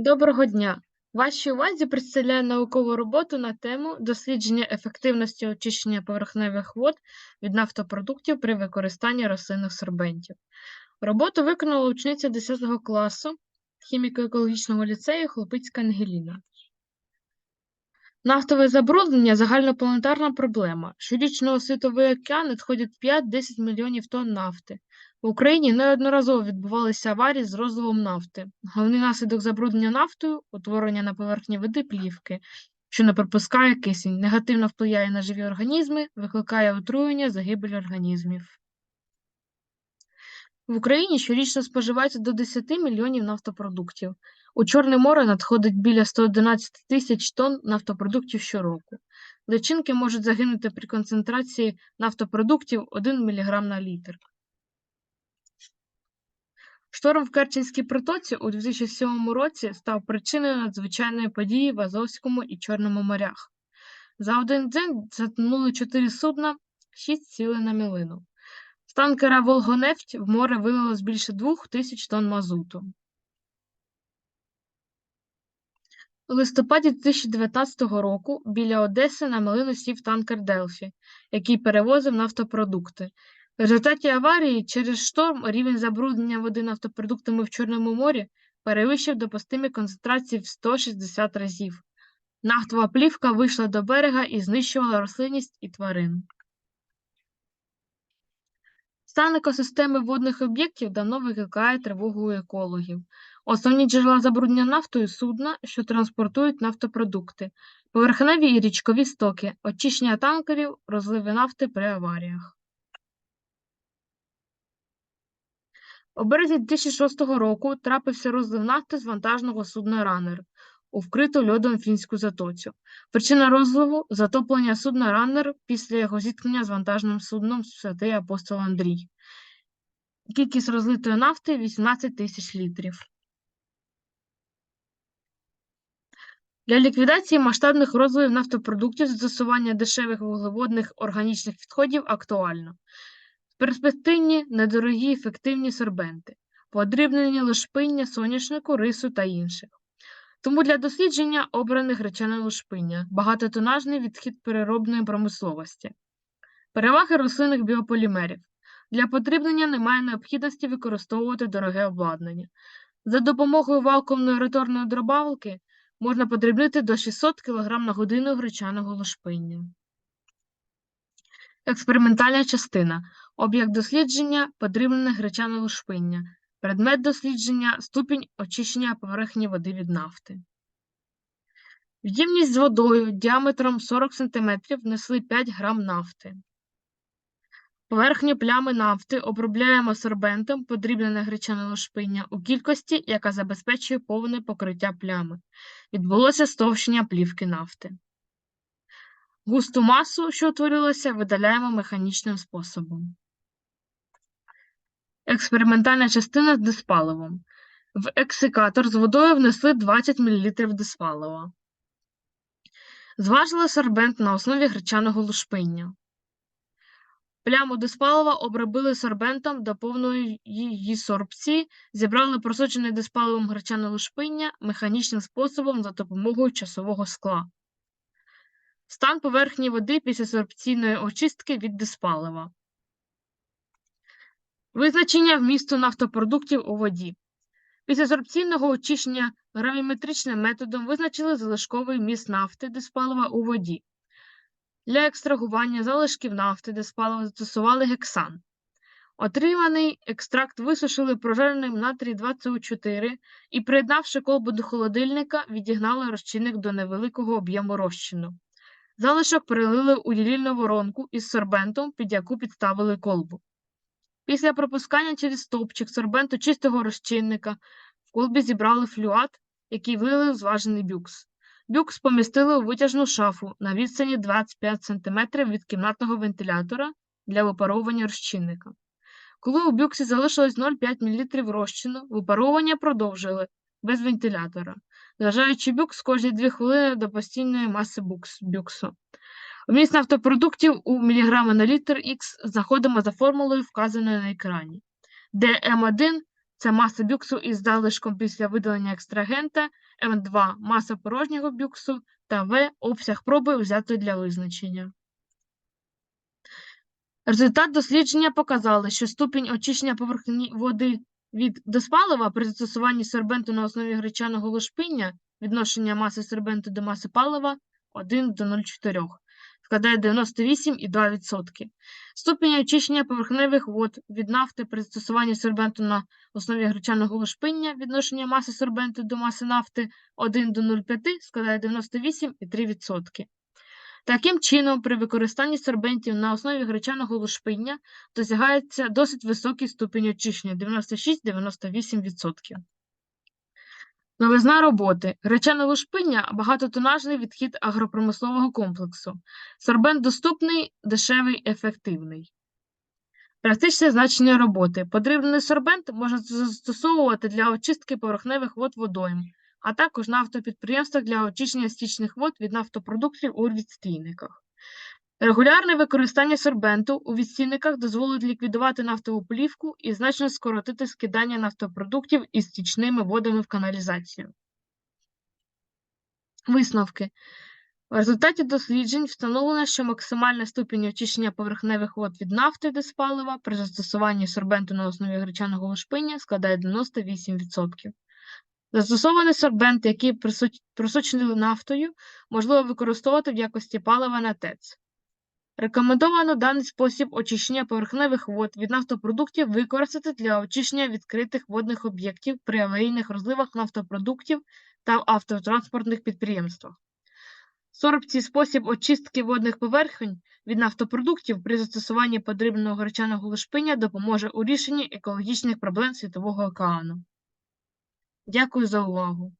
Доброго дня! Вашій увазі представляє наукову роботу на тему дослідження ефективності очищення поверхневих вод від нафтопродуктів при використанні рослинних сорбентів. Роботу виконала учениця 10 класу хіміко-екологічного ліцею Хлопицька Ангеліна. Нафтове забруднення загальнопланетарна проблема. Щорічно у світовий океан надходять 5-10 мільйонів тонн нафти. В Україні неодноразово відбувалися аварії з розливом нафти. Головний наслідок забруднення нафтою утворення на поверхні води плівки, що не пропускає кисень, негативно впливає на живі організми, викликає отруєння, загибель організмів. В Україні щорічно споживається до 10 мільйонів нафтопродуктів. У Чорне море надходить біля 111 тисяч тонн нафтопродуктів щороку. Личинки можуть загинути при концентрації нафтопродуктів 1 мг на літр. Шторм в Керченській протоці у 2007 році став причиною надзвичайної події в Азовському і Чорному морях. За один день затонули чотири судна, шість сіли на мілину. З танкера Волгонефть в море вилилось більше двох тисяч тонн мазуту. У листопаді 2019 року біля Одеси на милину сів танкер Делфі, який перевозив нафтопродукти. В результаті аварії через шторм рівень забруднення води нафтопродуктами в Чорному морі перевищив допустимі концентрації в 160 разів. Нафтова плівка вийшла до берега і знищувала рослинність і тварин. Стан екосистеми водних об'єктів давно викликає тривогу у екологів. Основні джерела забруднення нафтою судна, що транспортують нафтопродукти, поверхневі і річкові стоки, очищення танкерів, розливи нафти при аваріях. У березні 2006 року трапився розлив нафти з вантажного судна Раннер у вкриту льодом фінську затоцю. Причина розливу затоплення судна Раннер після його зіткнення з вантажним судном Святий апостол Андрій. Кількість розлитої нафти 18 тисяч літрів. Для ліквідації масштабних розливів нафтопродуктів застосування дешевих вуглеводних органічних відходів актуально. Перспективні, недорогі, ефективні сорбенти, подрібнені лошпиння, соняшнику, рису та інших. Тому для дослідження обраних речовин лушпиння, багатотонажний відхід переробної промисловості, переваги рослинних біополімерів. Для подрібнення немає необхідності використовувати дороге обладнання. За допомогою вакуумної роторної дробавки можна подрібнити до 600 кг на годину гречаного лушпиння. Експериментальна частина. Об'єкт дослідження подрібнене гречане лушпиння. Предмет дослідження ступінь очищення поверхні води від нафти. В'ємність з водою діаметром 40 см внесли 5 г нафти. Поверхню плями нафти обробляємо сорбентом подрібнене гречане лошпиння у кількості, яка забезпечує повне покриття плями. Відбулося стовщення плівки нафти. Густу масу, що утворилася, видаляємо механічним способом. Експериментальна частина з диспаливом. В ексикатор з водою внесли 20 мл диспалива. Зважили сорбент на основі гречаного лушпиння. Пляму диспалива обробили сорбентом до повної її сорбції, зібрали просочене диспаливом гречане лушпиння механічним способом за допомогою часового скла. Стан поверхні води після сорбційної очистки від диспалива. Визначення вмісту нафтопродуктів у воді. Після сорбційного очищення гравіметричним методом визначили залишковий вміст нафти диспалива у воді. Для екстрагування залишків нафти де диспалива застосували гексан. Отриманий екстракт висушили прожареним натрій 2СО4 і, приєднавши колбу до холодильника, відігнали розчинник до невеликого об'єму розчину. Залишок перелили у ділільну воронку із сорбентом, під яку підставили колбу. Після пропускання через стовпчик сорбенту чистого розчинника в колбі зібрали флюат, який влили в зважений бюкс. Бюкс помістили у витяжну шафу на відстані 25 см від кімнатного вентилятора для випаровування розчинника. Коли у бюксі залишилось 0,5 мл розчину, випаровування продовжили без вентилятора, зважаючи бюкс кожні 2 хвилини до постійної маси бюксу. Вміст нафтопродуктів у міліграми на літр Х знаходимо за формулою, вказаною на екрані, де М1 це маса бюксу із залишком після видалення екстрагента, М2 – маса порожнього бюксу та В – обсяг проби взятої для визначення. Результат дослідження показали, що ступінь очищення поверхні води від диспалива при застосуванні сорбенту на основі гречаного лушпиння відношення маси сорбенту до маси палива 1 до 0,4 складає 98,2%. Ступінь очищення поверхневих вод від нафти при застосуванні сорбенту на основі гречаного лушпиння відношення маси сорбенту до маси нафти 1 до 0,5 складає 98,3%. Таким чином, при використанні сорбентів на основі гречаного лушпиння досягається досить високий ступінь очищення 96-98%. Новизна роботи. Гречане лушпиння – багатотонажний відхід агропромислового комплексу. Сорбент доступний, дешевий, ефективний. Практичне значення роботи. Подрібний сорбент можна застосовувати для очистки поверхневих вод водойм, а також на автопідприємствах для очищення стічних вод від нафтопродуктів у відстійниках. Регулярне використання сорбенту у відстійниках дозволить ліквідувати нафтову плівку і значно скоротити скидання нафтопродуктів із стічними водами в каналізацію. Висновки. В результаті досліджень встановлено, що максимальна ступінь очищення поверхневих вод від нафти диспалива при застосуванні сорбенту на основі гречаного лушпиння складає 98%. Застосований сорбент, який присуч- просочений нафтою, можливо використовувати в якості палива на ТЕЦ. Рекомендовано даний спосіб очищення поверхневих вод від нафтопродуктів використати для очищення відкритих водних об'єктів при аварійних розливах нафтопродуктів та автотранспортних підприємствах. Сорбцій спосіб очистки водних поверхонь від нафтопродуктів при застосуванні подрібного гречаного лушпиння допоможе у рішенні екологічних проблем Світового океану. Дякую за увагу.